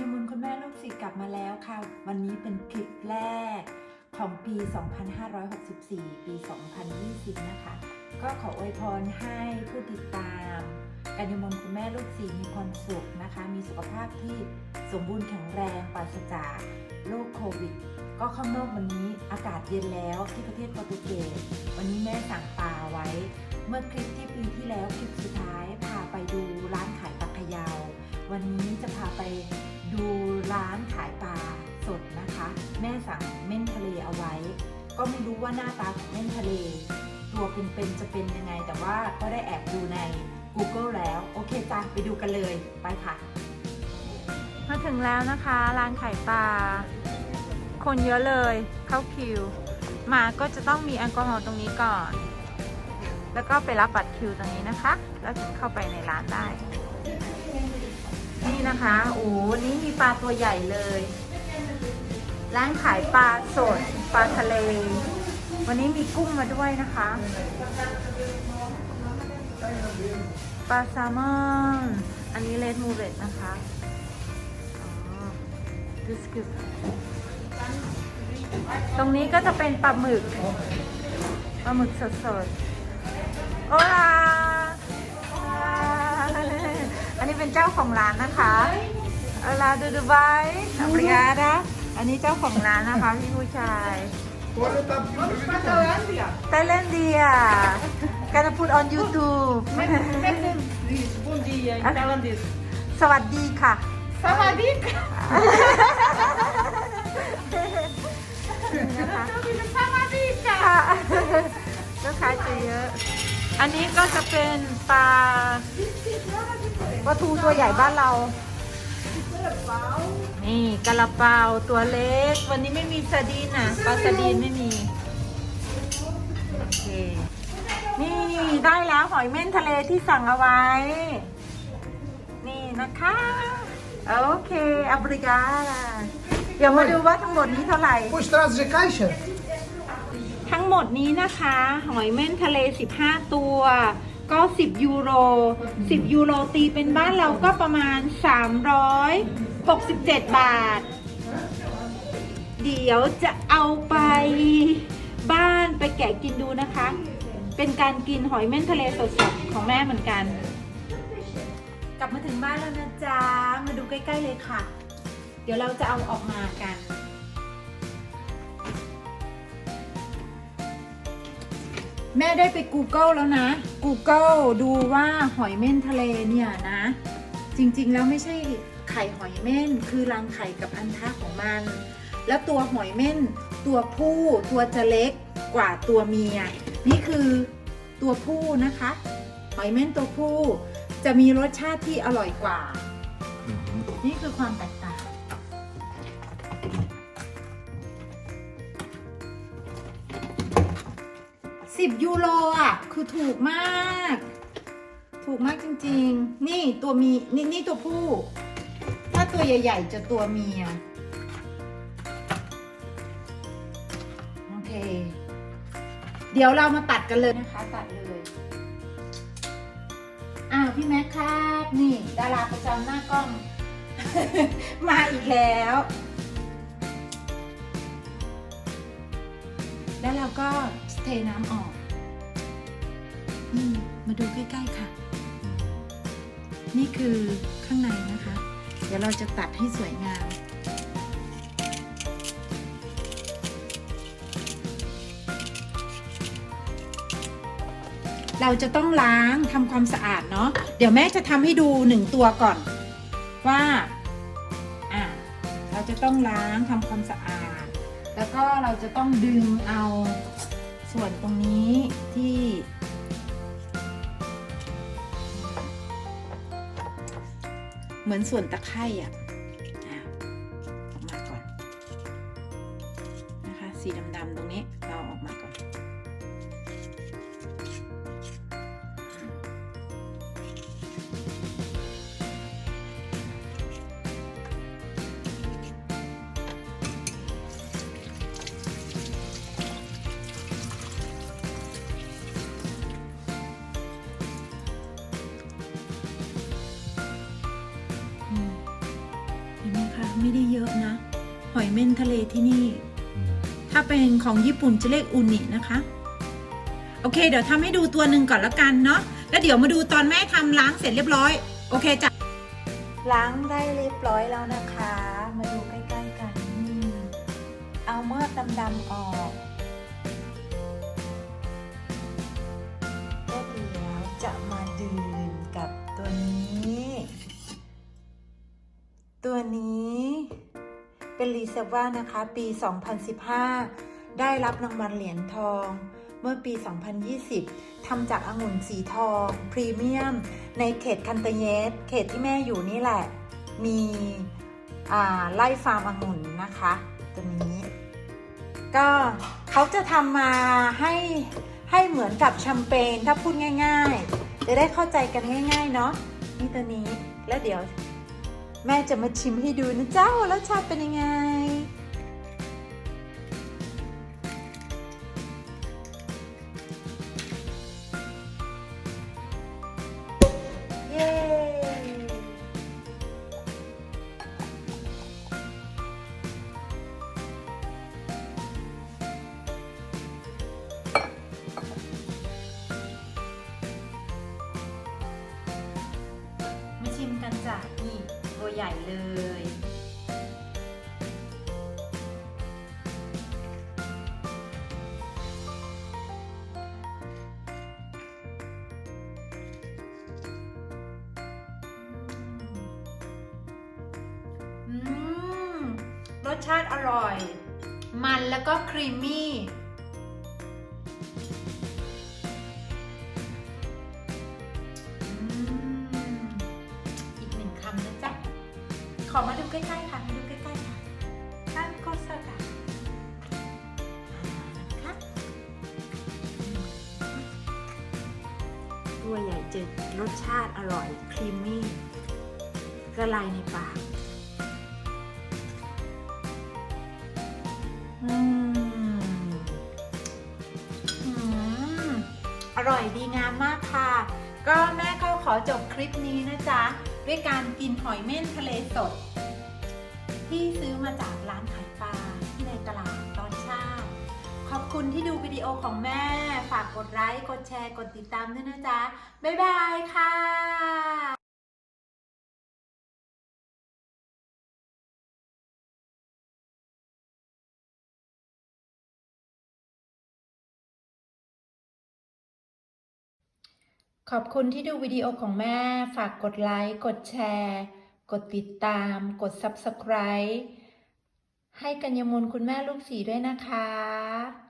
ญมลคุณแม่ลูกศิษย์กลับมาแล้วค่ะ วันนี้เป็นคลิปแรกของปี 2564 ปี 2020 นะคะ ก็ขออวยพรให้ผู้ติดตามกัญญมลคุณแม่ลูกศิษย์มีความสุขนะคะ มีสุขภาพที่สมบูรณ์แข็งแรงปราศจากโรคโควิด ก็ข้างนอกวันนี้อากาศเย็นแล้วที่ประเทศโปรตุเกสวันนี้แม่สั่งปลาไว้ เมื่อคลิปที่ปีที่แล้วคลิปสุดท้ายพาไปดูร้านขายปลาขยาววันนี้จะพาไป ร้านขายปลาสดนะคะ แม่สั่งเม่นทะเลเอาไว้ ก็ไม่รู้ว่าหน้าตาของเม่นทะเล ตัวเป็นๆจะเป็นยังไง แต่ว่าก็ได้แอบดูใน Google แล้ว โอเคจ้ะไปดูกันเลยไปค่ะ มาถึงแล้วนะคะร้านขายปลาคนเยอะเลยเข้าคิว มาก็จะต้องมีแอลกอฮอล์ตรงนี้ก่อน แล้วก็ไปรับบัตรคิวตรงนี้นะคะ แล้วถึงเข้าไปในร้านได้ นี่นะคะ โอ้นี่มีปลาตัวใหญ่เลย ร้านขายปลาสด ปลาทะเล วันนี้มีกุ้งมาด้วยนะคะ ปลาแซลมอน อันนี้เลดมูเรตนะคะตรงนี้ก็จะเป็นปลาหมึก ปลาหมึกสดๆ โอลา เป็นเจ้าของร้านนะคะโอลาดูดูไบอับริยาดะอันนี้เจ้าของร้านนะคะพี่ผู้ชาย ไทยแลนเดีย gonna put on YouTube สวัสดีค่ะ Sawadee ka! นะคะ Sawadee ka! ค่ะลูกค้าจะเยอะ อันนี้ก็จะเป็นปลา ปลาทูตัวใหญ่บ้านเรา นี่กะละเปาตัวเล็ก วันนี้ไม่มีซาดีนนะปลาซาดีนไม่มี โอเค นี่ได้แล้วหอยเม่นทะเลที่สั่งเอาไว้ นี่นะคะ โอเคอับริกาเดี๋ยวมาดูว่าทั้งหมดนี้เท่าไหร่ Pois trazes a caixa? ทั้งหมดนี้นะคะ หอยเม่นทะเล 15 ตัว ก็ 10 ยูโร 10 ยูโรตีเป็นบ้านเราก็ประมาณ 367 บาท เดี๋ยวจะเอาไปบ้านไปแกะกินดูนะคะ เป็นการกินหอยเม่นทะเลสดๆ ของแม่เหมือนกัน กลับมาถึงบ้านแล้วนะจ๊ะ มาดูใกล้ ๆ เลยค่ะ เดี๋ยวเราจะเอาออกมากัน แม่ได้ไป Google แล้วนะ Google ดูว่าหอยเม่นทะเลเนี่ยนะ จริงๆ แล้วไม่ใช่ไข่หอยเม่นคือรังไข่กับอันทะของมัน แล้วตัวหอยเม่นตัวผู้ตัวจะเล็กกว่าตัวเมีย นี่คือตัวผู้นะคะ หอยเม่นตัวผู้จะมีรสชาติที่อร่อยกว่า นี่คือความแตก ต่างสิบยูโรอะ คือถูกมาก ถูกมากจริง ๆ นี่ตัวมี นี่นี่ตัวผู้ ถ้าตัวใหญ่ ๆ จะตัวเมีย โอเค เดี๋ยวเรามาตัดกันเลยนะคะ ตัดเลย อ้าวพี่แม็กครับ นี่ ดาราประจำหน้ากล้อง มาอีกแล้ว แล้วเราก็เทน้ำออกนี่มาดูใกล้ๆค่ะ นี่คือข้างในนะคะ เดี๋ยวเราจะตัดให้สวยงามเราจะต้องล้างทำความสะอาดเนาะเดี๋ยวแม่จะทำให้ดูหนึ่งตัวก่อน ว่าอะเราจะต้องล้างทำความสะอาด แล้วก็เราจะต้องดึงเอาส่วนตรงนี้ที่ เหมือนส่วนตะไคร่อะออกมาก่อนนะคะ สีดำๆตรงนี้เราออกมาก่อน ไหมคะไม่ได้เยอะนะ หอยเม่นทะเลที่นี่ ถ้าเป็นของญี่ปุ่นจะเรียกอุนินะคะ โอเค เดี๋ยวทำให้ดูตัวหนึ่งก่อนแล้วกันเนาะแล้วเดี๋ยวมาดูตอนแม่ทำล้างเสร็จเรียบร้อย โอเคจ้ะล้างได้เรียบร้อยแล้วนะคะ มาดูใกล้ๆกันนี่เอาเมือกดำๆออกก็เดี๋ยวจะมาดื่มกับตัวนี้ ตัวนี้ เป็นรีเซฟว่านะคะ ปี 2015 ได้รับรางวัลเหรียญทอง เมื่อปี 2020 ทำจากองุ่นสีทอง พรีเมียม ในเขตคันเตเยส เขตที่แม่อยู่นี่แหละ มีไล่ฟาร์มองุ่นนะคะตัวนี้ ก็เขาจะทำมาให้ให้เหมือนกับแชมเปญถ้าพูดง่าย ๆ จะได้เข้าใจกันง่าย ๆ เนาะนี่ตัวนี้แล้วเดี๋ยว แม่จะมาชิมให้ดูนะเจ้าว่ารสชาติเป็นยังไง ญ่เลย รสชาติอร่อย มันแล้วก็ครีมมี่ อมาดูใกล้ๆค่ะมาดูใกล้ๆค่ะท่านก็สกัดค่ะตัวใหญ่เจ็ดรสชาติอร่อยครีมมี่ละลายในปากอร่อยดีงามมากค่ะ ก็แม่ก็ขอจบคลิปนี้นะจ๊ะ ด้วยการกินหอยเม่นทะเลสด ที่ซื้อมาจากร้านขายปลาที่ในตลาดตอนเช้า ขอบคุณที่ดูวิดีโอของแม่ ฝากกดไลค์ กดแชร์ กดติดตามด้วยนะจ๊ะ บ๊ายบายค่ะขอบคุณที่ดูวิดีโอของแม่ ฝากกดไลค์ กดแชร์ กดติดตาม กด Subscribe ให้กัญญมลคุณแม่ลูกสีด้วยนะคะ